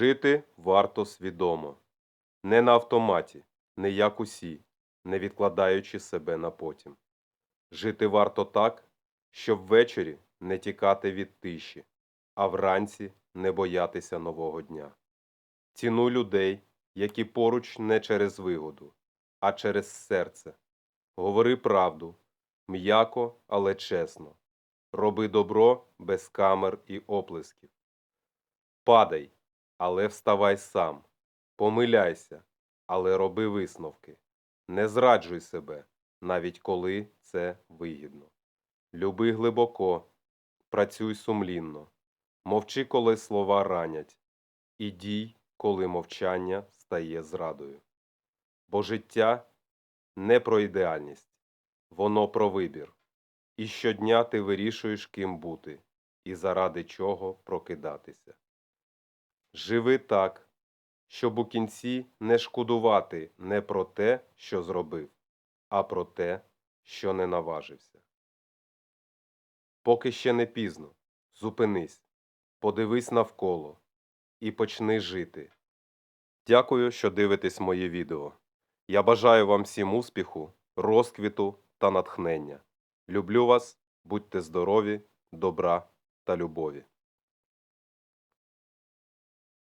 Жити варто свідомо, не на автоматі, не як усі, не відкладаючи себе на потім. Жити варто так, щоб ввечері не тікати від тиші, а вранці не боятися нового дня. Ціну людей, які поруч не через вигоду, а через серце. Говори правду, м'яко, але чесно. Роби добро без камер і оплесків. Падай, але вставай сам. Помиляйся, але роби висновки. Не зраджуй себе, навіть коли це вигідно. Люби глибоко, працюй сумлінно, мовчи, коли слова ранять, і дій, коли мовчання стає зрадою. Бо життя не про ідеальність, воно про вибір. І щодня ти вирішуєш, ким бути, і заради чого прокидатися. Живи так, щоб у кінці не шкодувати не про те, що зробив, а про те, що не наважився. Поки ще не пізно, зупинись, подивись навколо і почни жити. Дякую, що дивитесь моє відео. Я бажаю вам всім успіху, розквіту та натхнення. Люблю вас, будьте здорові, добра та любові.